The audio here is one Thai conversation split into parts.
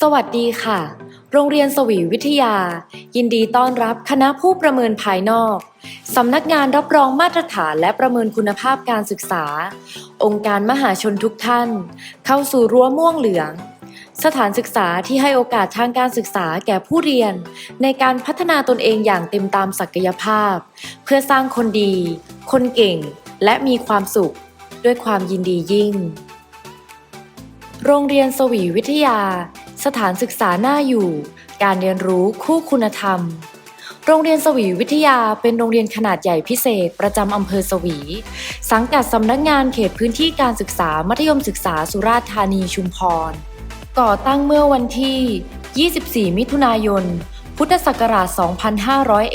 สวัสดีค่ะ โรงเรียนสวีวิทยา ยินดีต้อนรับคณะผู้ประเมินภายนอก สำนักงานรับรองมาตรฐานและประเมินคุณภาพการศึกษา องค์การมหาชนทุกท่าน เข้าสู่รั้วม่วงเหลือง สถานศึกษาที่ให้โอกาสทางการศึกษาแก่ผู้เรียน ในการพัฒนาตนเองอย่างเต็มตามศักยภาพ เพื่อสร้างคนดี คนเก่ง และมีความสุข ด้วยความยินดียิ่ง โรงเรียนสวีวิทยา สถานศึกษาหน้าอยู่ การเรียนรู้คู่คุณธรรม โรงเรียนสวีวิทยาเป็นโรงเรียนขนาดใหญ่พิเศษ ประจำอำเภอสวี สังกัดสำนักงานเขตพื้นที่การศึกษามัธยมศึกษาสุราษฎร์ธานีชุมพร ก่อตั้งเมื่อวันที่ 24 มิถุนายน พุทธศักราช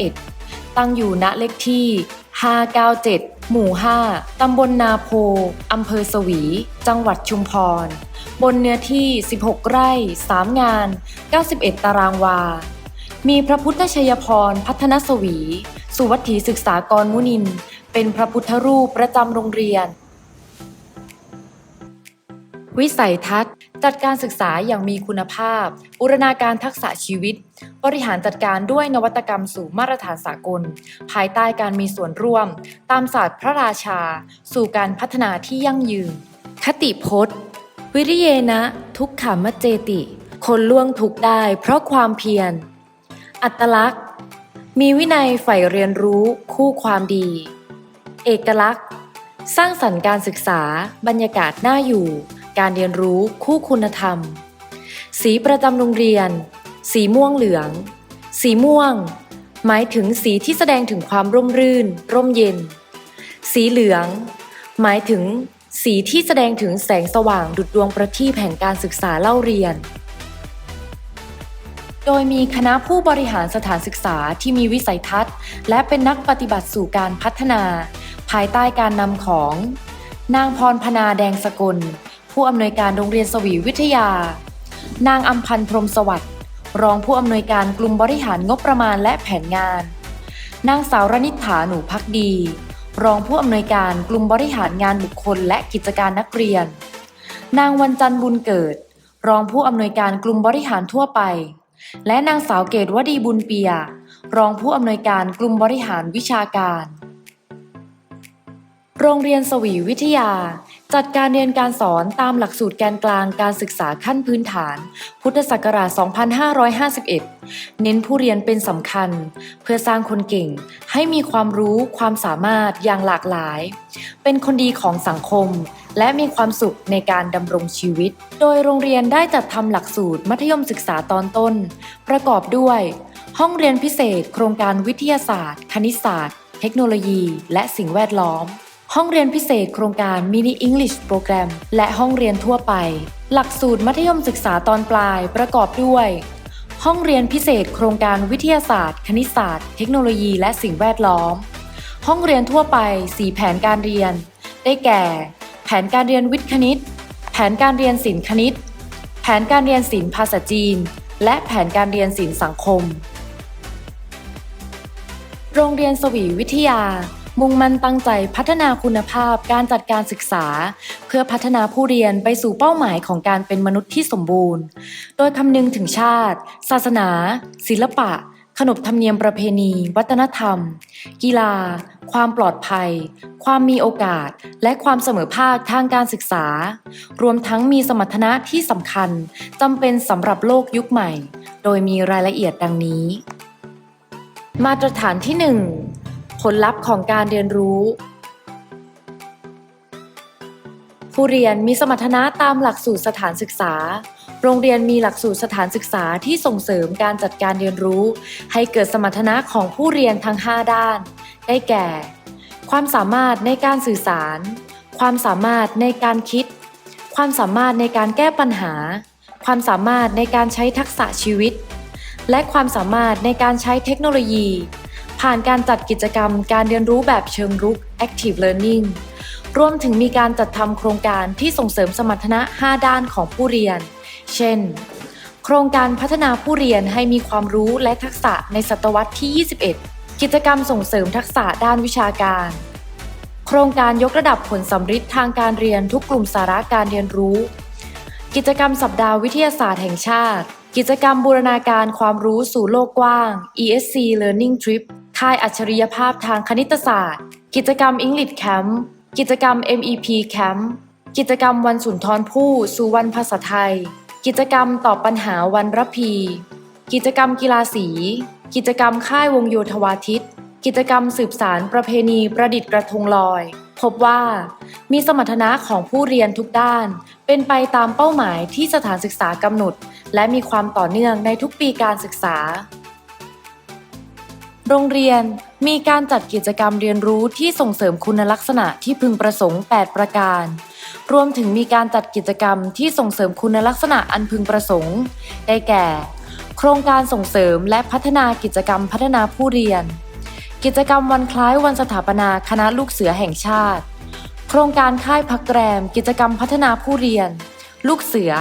2501 ตั้งอยู่ณเลขที่ 597 หมู่ 5 ตำบลนาโพ อำเภอสวี จังหวัดชุมพร บนเนื้อที่ 16 ไร่ 3 งาน 91 ตารางวา มีพระพุทธชัยพร พัฒนสวี สุวัตถีศึกษากรมุนิน เป็นพระพุทธรูปประจำโรงเรียน วิสัยทัศน์จัดการศึกษาอย่างมีคุณภาพบูรณาการทักษะชีวิต บริหารจัดการด้วยนวัตกรรมสู่มาตรฐานสากล ภายใต้การมีส่วนร่วม ตามศาสตร์พระราชา สู่การพัฒนาที่ยั่งยืน คติพจน์ วิริเยนะ ทุกขามเจติ คนล่วงทุกได้เพราะความเพียร อัตลักษณ์ มีวินัยใฝ่เรียนรู้คู่ความดี เอกลักษณ์ สร้างสรรค์การศึกษา บรรยากาศน่าอยู่ การเรียนรู้คู่คุณธรรม สีประจำโรงเรียน สีม่วงเหลือง สีม่วง หมายถึงสีที่แสดงถึงความร่มรื่น ร่มเย็น สีเหลือง หมายถึง สีที่แสดงถึงแสงสว่างดุจดวงประทีปแห่งการศึกษาเล่าเรียน โดยมีคณะผู้บริหารสถานศึกษาที่มีวิสัยทัศน์ และเป็นนักปฏิบัติสู่การพัฒนา ภายใต้การนำของ นางพรพนาแดงสกล ผู้อำนวยการโรงเรียนสวีวิทยา นางอัมพันธ์พรมสวัสดิ์ รองผู้อำนวยการกลุ่มบริหารงบประมาณและแผนงาน นางสาวรณิษฐาหนูพักดี รองผู้อำนวยการกลุ่มบริหารงานบุคคลและกิจการนักเรียน นางวันจันทร์บุญเกิด รองผู้อำนวยการกลุ่มบริหารทั่วไป และนางสาวเกตวดีบุญเปีย รองผู้อำนวยการกลุ่มบริหารวิชาการ โรงเรียนสวีวิทยา จัดการเรียนการสอนตามหลักสูตรแกนกลางการศึกษาขั้นพื้นฐาน พุทธศักราช 2551 เน้นผู้เรียนเป็นสำคัญ เพื่อสร้างคนเก่งให้มีความรู้ความสามารถอย่างหลากหลาย เป็นคนดีของสังคม และมีความสุขในการดำรงชีวิต โดยโรงเรียนได้จัดทำหลักสูตรมัธยมศึกษาตอนต้น ประกอบด้วย ห้องเรียนพิเศษ โครงการวิทยาศาสตร์ คณิตศาสตร์ เทคโนโลยี และสิ่งแวดล้อม ห้องเรียนพิเศษโครงการ Mini English Program และห้องเรียนทั่วไป หลักสูตรมัธยมศึกษาตอนปลายประกอบด้วย ห้องเรียนพิเศษโครงการวิทยาศาสตร์ คณิตศาสตร์ เทคโนโลยีและสิ่งแวดล้อม ห้องเรียนทั่วไป 4 แผนการเรียน ได้แก่ แผนการเรียนวิทย์คณิต แผนการเรียนศิลป์คณิต แผนการเรียนศิลป์ภาษาจีน และแผนการเรียนศิลป์สังคม โรงเรียนสวีวิทยา มุ่งมั่นตั้งใจพัฒนาคุณภาพการจัดการศึกษา เพื่อพัฒนาผู้เรียนไปสู่เป้าหมายของการเป็นมนุษย์ที่สมบูรณ์ โดยคำนึงถึงชาติ ศาสนา ศิลปะ ขนบธรรมเนียมประเพณี วัฒนธรรม กีฬา ความปลอดภัย ความมีโอกาส และความเสมอภาคทางการศึกษา รวมทั้งมีสมรรถนะที่สำคัญจำเป็นสำหรับโลกยุคใหม่ โดยมีรายละเอียดดังนี้ มาตรฐานที่ 1 ผลลัพธ์ของการเรียนรู้ ผู้เรียนมีสมรรถนะตามหลักสูตรสถานศึกษา โรงเรียนมีหลักสูตรสถานศึกษาที่ส่งเสริมการจัดการเรียนรู้ ให้เกิดสมรรถนะของผู้เรียนทั้ง 5 ด้าน ได้แก่ ความสามารถในการสื่อสาร ความสามารถในการคิด ความสามารถในการแก้ปัญหา ความสามารถในการใช้ทักษะชีวิต และความสามารถในการใช้เทคโนโลยี ผ่านการจัดกิจกรรมการเรียนรู้แบบเชิงรุก active learning รวมถึงมีการจัดทำโครงการที่ส่งเสริมสมรรถนะ 5 ด้านของผู้เรียน เช่น โครงการพัฒนาผู้เรียนให้มีความรู้และทักษะในศตวรรษที่ 21 กิจกรรมส่งเสริมทักษะด้านวิชาการ โครงการยกระดับผลสัมฤทธิ์ทางการเรียนทุกกลุ่มสาระการเรียนรู้ กิจกรรมสัปดาห์วิทยาศาสตร์แห่งชาติ กิจกรรมบูรณาการความรู้สู่โลกกว้าง ESC Learning Trip ค่ายอัจฉริยภาพทางคณิตศาสตร์ กิจกรรม English Camp กิจกรรม MEP Camp กิจกรรมวันสุนทรภู่สู่วันภาษาไทย กิจกรรมตอบปัญหาวันระพี กิจกรรมกีฬาสี กิจกรรมค่ายวงโยธวาทิต กิจกรรมสืบสารประเพณีประดิษฐ์กระทงลอย พบว่า มีสมรรถนะของผู้เรียนทุกด้าน เป็นไปตามเป้าหมายที่สถานศึกษากำหนด และมีความต่อเนื่องในทุกปีการศึกษา โรงเรียนมีการจัดกิจกรรมเรียนรู้ที่ส่งเสริมคุณลักษณะที่พึงประสงค์ 8 ประการ รวมถึงมีการจัดกิจกรรมที่ส่งเสริมคุณลักษณะอันพึงประสงค์ ได้แก่ โครงการส่งเสริมและพัฒนากิจกรรมพัฒนาผู้เรียน กิจกรรมวันคล้ายวันสถาปนาคณะลูกเสือแห่งชาติ โครงการค่ายพักแรม กิจกรรมพัฒนาผู้เรียน ลูกเสือ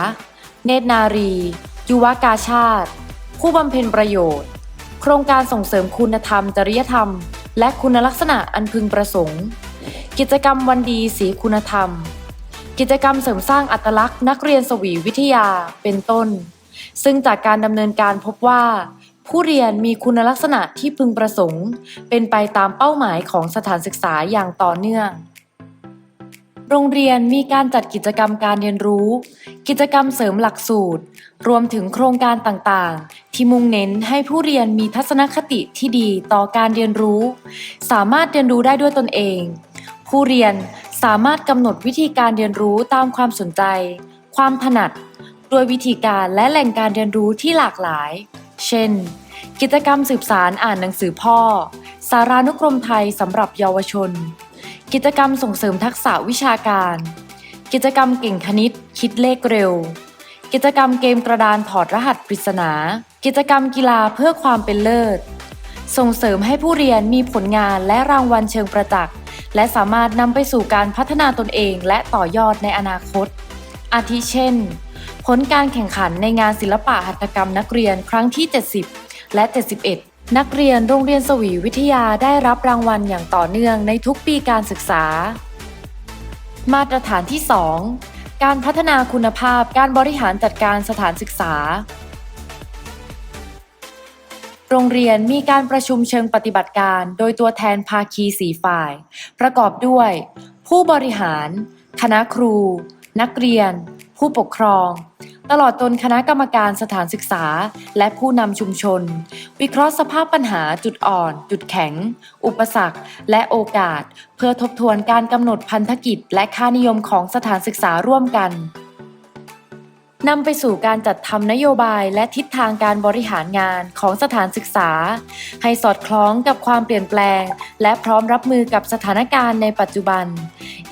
เนตรนารี ยุวกาชาติ ผู้บำเพ็ญประโยชน์ โครงการส่งเสริมคุณธรรม จริยธรรม และคุณลักษณะอันพึงประสงค์ กิจกรรมวันดีสีคุณธรรม กิจกรรมเสริมสร้างอัตลักษณ์ นักเรียนสวีวิทยาเป็นต้น ซึ่งจากการดำเนินการพบว่า ผู้เรียนมีคุณลักษณะที่พึงประสงค์ เป็นไปตามเป้าหมายของสถานศึกษาอย่างต่อเนื่อง โรงเรียนมีการจัดกิจกรรมการเรียนรู้ กิจกรรมเสริมหลักสูตร รวมถึงโครงการต่างๆ ที่มุ่งเน้นให้ผู้เรียนมีทัศนคติที่ดีต่อการเรียนรู้ สามารถเรียนรู้ได้ด้วยตนเอง ผู้เรียนสามารถกำหนดวิธีการเรียนรู้ตามความสนใจ ความถนัด โดยวิธีการและแหล่งการเรียนรู้ที่หลากหลาย เช่น กิจกรรมสืบสารอ่านหนังสือพ่อ สารานุกรมไทยสำหรับเยาวชน กิจกรรมส่งเสริมทักษะวิชาการ กิจกรรมเก่งคณิต คิดเลขเร็ว กิจกรรมเกมกระดานถอดรหัสปริศนา กิจกรรมกีฬาเพื่อความเป็นเลิศ ส่งเสริมให้ผู้เรียนมีผลงานและรางวัลเชิงประจักษ์ และสามารถนำไปสู่การพัฒนาตนเองและต่อยอดในอนาคต อาทิเช่น ผลการแข่งขันในงานศิลปะหัตถกรรมนักเรียนครั้งที่ 70 และ 71 นักเรียนโรงเรียนสวีวิทยาได้รับรางวัลอย่างต่อเนื่องในทุกปีการศึกษา มาตรฐานที่ 2 การพัฒนาคุณภาพการบริหารจัดการสถานศึกษา โรงเรียนมีการประชุมเชิงปฏิบัติการ โดยตัวแทนภาคีสีฝ่าย ประกอบด้วย ผู้บริหาร คณะครู นักเรียน ผู้ปกครอง ตลอดจนคณะกรรมการสถานศึกษา และผู้นำชุมชน วิเคราะห์สภาพปัญหาจุดอ่อน จุดแข็ง อุปสรรค และโอกาส เพื่อทบทวนการกำหนดพันธกิจ และค่านิยมของสถานศึกษาร่วมกันนำไปสู่การจัดทำนโยบายและทิศทางการบริหารงานของสถานศึกษา ให้สอดคล้องกับความเปลี่ยนแปลง และพร้อมรับมือกับสถานการณ์ในปัจจุบัน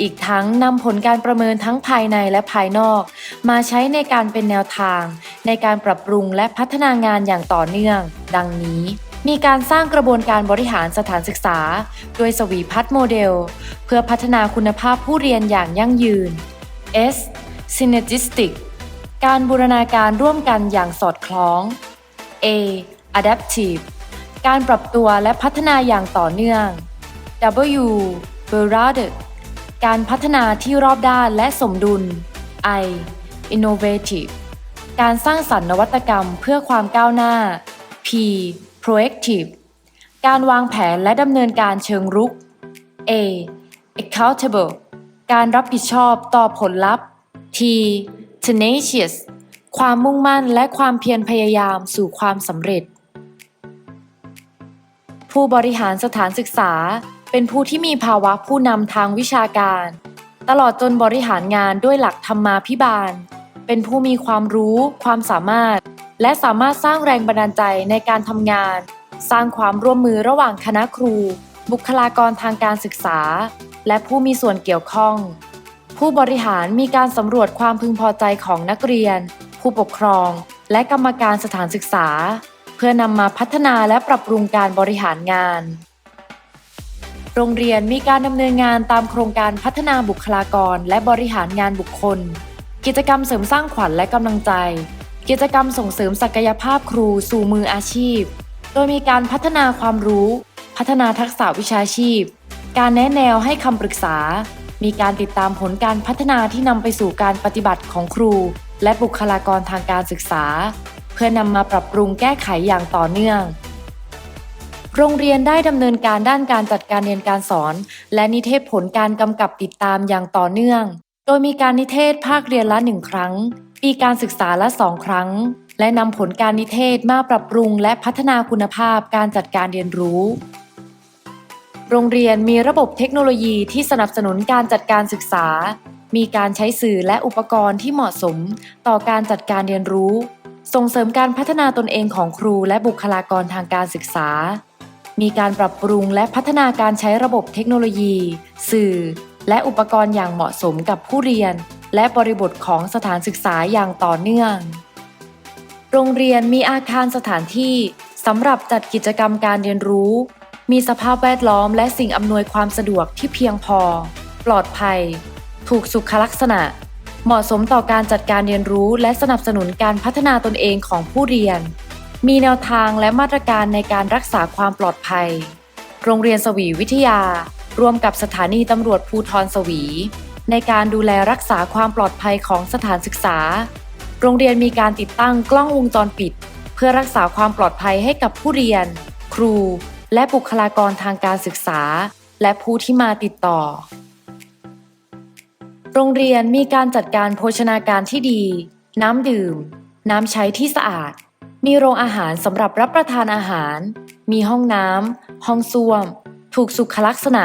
อีกทั้งนำผลการประเมินทั้งภายในและภายนอก มาใช้ในการเป็นแนวทาง ในการปรับปรุงและพัฒนางานอย่างต่อเนื่อง ดังนี้มีการสร้างกระบวนการบริหารสถานศึกษา โดยสวีพัฒน์โมเดล เพื่อพัฒนาคุณภาพผู้เรียนอย่างยั่งยืน S Synergistic การบูรณาการร่วมกันอย่างสอดคล้อง A Adaptive การปรับตัวและพัฒนาอย่างต่อเนื่อง W Varied การพัฒนาที่รอบด้านและสมดุล I Innovative การสร้างสรรค์นวัตกรรมเพื่อความก้าวหน้า P Proactive การวางแผนและดำเนินการเชิงรุก A Accountable การรับผิดชอบต่อผลลัพธ์ T tenacious ความมุ่งมั่นและความเพียรพยายามสู่ความสำเร็จ ผู้บริหารสถานศึกษา เป็นผู้ที่มีภาวะผู้นำทางวิชาการ ตลอดจนบริหารงานด้วยหลักธรรมาภิบาล เป็นผู้มีความรู้ ความสามารถ และสามารถสร้างแรงบันดาลใจในการทำงาน สร้างความร่วมมือระหว่างคณะครู บุคลากรทางการศึกษา และผู้มีส่วนเกี่ยวข้อง ผู้บริหารมีการสำรวจความพึงพอใจของนักเรียน ผู้ปกครอง และกรรมการสถานศึกษา เพื่อนำมาพัฒนาและปรับปรุงการบริหารงาน โรงเรียนมีการดำเนินงานตามโครงการพัฒนาบุคลากร และบริหารงานบุคคล กิจกรรมเสริมสร้างขวัญและกำลังใจ กิจกรรมส่งเสริมศักยภาพครูสู่มืออาชีพ โดยมีการพัฒนาความรู้ พัฒนาทักษะวิชาชีพ การแนะแนวให้คำปรึกษา มีการติดตามผลการพัฒนาที่นำไปสู่การปฏิบัติของครู และบุคลากรทางการศึกษา เพื่อนำมาปรับปรุงแก้ไขอย่างต่อเนื่อง โรงเรียนได้ดำเนินการด้านการจัดการเรียนการสอน และนิเทศผลการกำกับติดตามอย่างต่อเนื่อง โดยมีการนิเทศภาคเรียนละหนึ่งครั้ง ปีการศึกษาละสองครั้ง และนำผลการนิเทศมาปรับปรุง และพัฒนาคุณภาพการจัดการเรียนรู้ โรงเรียนมีระบบเทคโนโลยีที่สนับสนุนการจัดการศึกษา มีการใช้สื่อและอุปกรณ์ที่เหมาะสม ต่อการจัดการเรียนรู้ ส่งเสริมการพัฒนาตนเองของครูและบุคลากรทางการศึกษา มีการปรับปรุงและพัฒนาการใช้ระบบเทคโนโลยี สื่อ และอุปกรณ์อย่างเหมาะสมกับผู้เรียน และบริบทของสถานศึกษาอย่างต่อเนื่อง โรงเรียนมีอาคารสถานที่สำหรับจัดกิจกรรมการเรียนรู้ มีสภาพแวดล้อมและสิ่งอำนวยความสะดวกที่เพียงพอ ปลอดภัย ถูกสุขลักษณะ เหมาะสมต่อการจัดการเรียนรู้ และสนับสนุนการพัฒนาตนเองของผู้เรียน มีแนวทางและมาตรการในการรักษาความปลอดภัย โรงเรียนสวีวิทยา ร่วมกับสถานีตำรวจภูทรสวี ในการดูแลรักษาความปลอดภัยของสถานศึกษา โรงเรียนมีการติดตั้งกล้องวงจรปิด เพื่อรักษาความปลอดภัยให้กับผู้เรียน ครู และบุคลากรทางการศึกษา และผู้ที่มาติดต่อ โรงเรียนมีการจัดการโภชนาการที่ดี น้ำดื่ม น้ำใช้ที่สะอาด มีโรงอาหารสำหรับรับประทานอาหาร มีห้องน้ำ ห้องส้วม ถูกสุขลักษณะ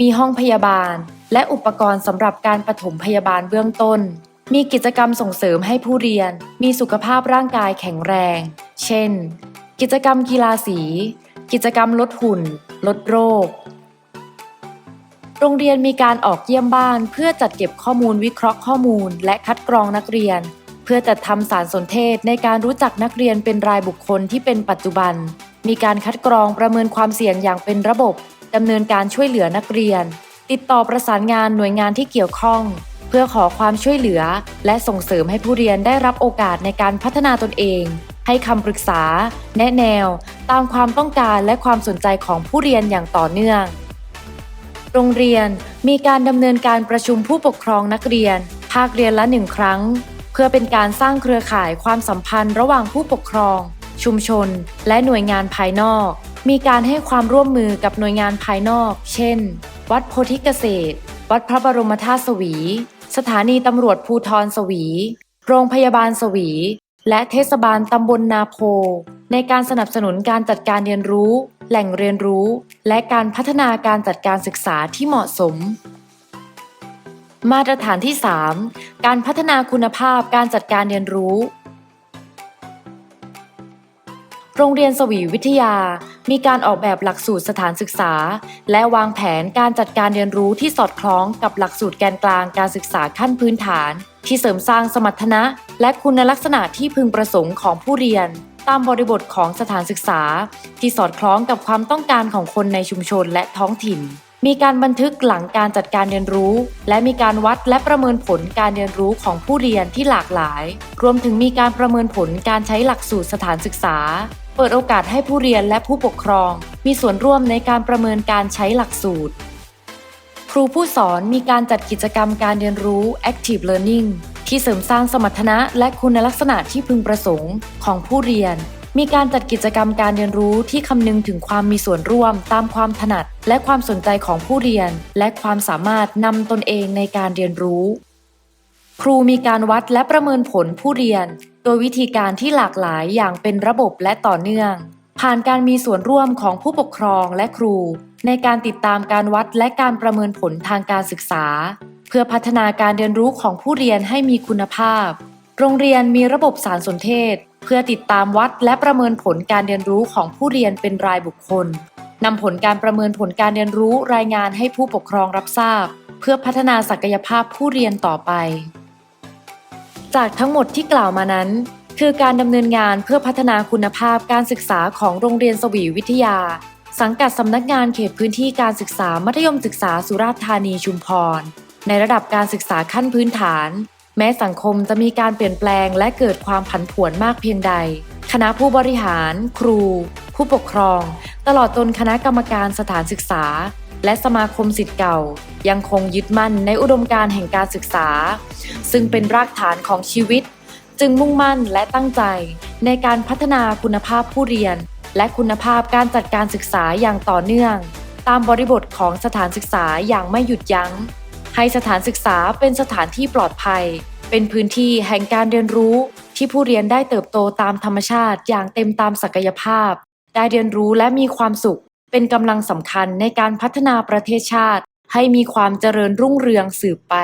มีห้องพยาบาล และอุปกรณ์สำหรับการปฐมพยาบาลเบื้องต้น มีกิจกรรมส่งเสริมให้ผู้เรียน มีสุขภาพร่างกายแข็งแรง เช่น กิจกรรมกีฬาสี กิจกรรมลดหุ่น ลดโรค โรงเรียนมีการออกเยี่ยมบ้านเพื่อจัดเก็บข้อมูลวิเคราะห์ข้อมูล และคัดกรองนักเรียน พื่อจัดทำสารสนเทศในการรู้จักนักเรียนเป็นรายบุคคลที่เป็นปัจจุบัน มีการคัดกรองประเมินความเสี่ยงอย่างเป็นระบบดำเนินการช่วยเหลือนักเรียน ติดต่อประสานงานหน่วยงานที่เกี่ยวข้อง เพื่อขอความช่วยเหลือ และส่งเสริมให้ผู้เรียนได้รับโอกาสในการพัฒนาตนเอง ให้คำปรึกษา แนะแนว ตามความต้องการและความสนใจของผู้เรียนอย่างต่อเนื่อง โรงเรียนมีการดำเนินการประชุมผู้ปกครองนักเรียน ภาคเรียนละหนึ่งครั้ง พื่อเป็นการสร้างเครือข่ายความสัมพันธ์ระหว่างผู้ปกครอง ชุมชน และหน่วยงานภายนอก มีการให้ความร่วมมือกับหน่วยงานภายนอก เช่น วัดโพธิเกษตร วัดพระบรมธาตุสวี สถานีตำรวจภูทรสวี โรงพยาบาลสวี และเทศบาลตำบลนาโพ ในการสนับสนุนการจัดการเรียนรู้ แหล่งเรียนรู้ และการพัฒนาการจัดการศึกษาที่เหมาะสม มาตรฐานที่ 3 การพัฒนาคุณภาพการจัดการเรียนรู้ โรงเรียนสวีวิทยา มีการออกแบบหลักสูตรสถานศึกษา และวางแผนการจัดการเรียนรู้ที่สอดคล้องกับหลักสูตรแกนกลางการศึกษาขั้นพื้นฐาน ที่เสริมสร้างสมรรถนะ และคุณลักษณะที่พึงประสงค์ของผู้เรียน ตามบริบทของสถานศึกษา ที่สอดคล้องกับความต้องการของคนในชุมชนและท้องถิ่น มีการบันทึกหลังการจัดการเรียนรู้ และมีการวัดและประเมินผลการเรียนรู้ของผู้เรียนที่หลากหลาย รวมถึงมีการประเมินผลการใช้หลักสูตรสถานศึกษา เปิดโอกาสให้ผู้เรียนและผู้ปกครอง มีส่วนร่วมในการประเมินการใช้หลักสูตร ครูผู้สอนมีการจัดกิจกรรมการเรียนรู้ active learning ที่เสริมสร้างสมรรถนะและคุณลักษณะที่พึงประสงค์ของผู้เรียน มีการจัดกิจกรรมการเรียนรู้ที่คำนึงถึงความมีส่วนร่วม ตามความถนัด และความสนใจของผู้เรียน และความสามารถนำตนเองในการเรียนรู้ ครูมีการวัดและประเมินผลผู้เรียน โดยวิธีการที่หลากหลายอย่างเป็นระบบและต่อเนื่อง ผ่านการมีส่วนร่วมของผู้ปกครองและครู ในการติดตามการวัดและการประเมินผลทางการศึกษา เพื่อพัฒนาการเรียนรู้ของผู้เรียนให้มีคุณภาพ โรงเรียนมีระบบสารสนเทศ เพื่อติดตามวัดและประเมินผลการเรียนรู้ของผู้เรียนเป็นรายบุคคลนำผลการประเมินผลการเรียนรู้รายงานให้ผู้ปกครองรับทราบ เพื่อพัฒนาศักยภาพผู้เรียนต่อไป จากทั้งหมดที่กล่าวมานั้น คือการดำเนินงานเพื่อพัฒนาคุณภาพการศึกษาของโรงเรียนสวีวิทยา สังกัดสำนักงานเขตพื้นที่การศึกษามัธยมศึกษาสุราษฎร์ธานีชุมพร ในระดับการศึกษาขั้นพื้นฐาน แม้สังคมจะมีการเปลี่ยนแปลงและเกิดความผันผวนมากเพียงใด คณะผู้บริหาร ครู ผู้ปกครอง ตลอดจนคณะกรรมการสถานศึกษา และสมาคมสิทธิ์เก่า ยังคงยึดมั่นในอุดมการณ์แห่งการศึกษา ซึ่งเป็นรากฐานของชีวิต จึงมุ่งมั่นและตั้งใจ ในการพัฒนาคุณภาพผู้เรียน และคุณภาพการจัดการศึกษาอย่างต่อเนื่อง ตามบริบทของสถานศึกษาอย่างไม่หยุดยัง้งให้สถานศึกษาเป็นสถานที่ปลอดภัย เป็นพื้นที่แห่งการเรียนรู้ที่ผู้เรียนได้เติบโตตามธรรมชาติอย่างเต็มตามศักยภาพ ได้เรียนรู้และมีความสุข เป็นกำลังสำคัญในการพัฒนาประเทศชาติ ให้มีความเจริญรุ่งเรืองสืบไป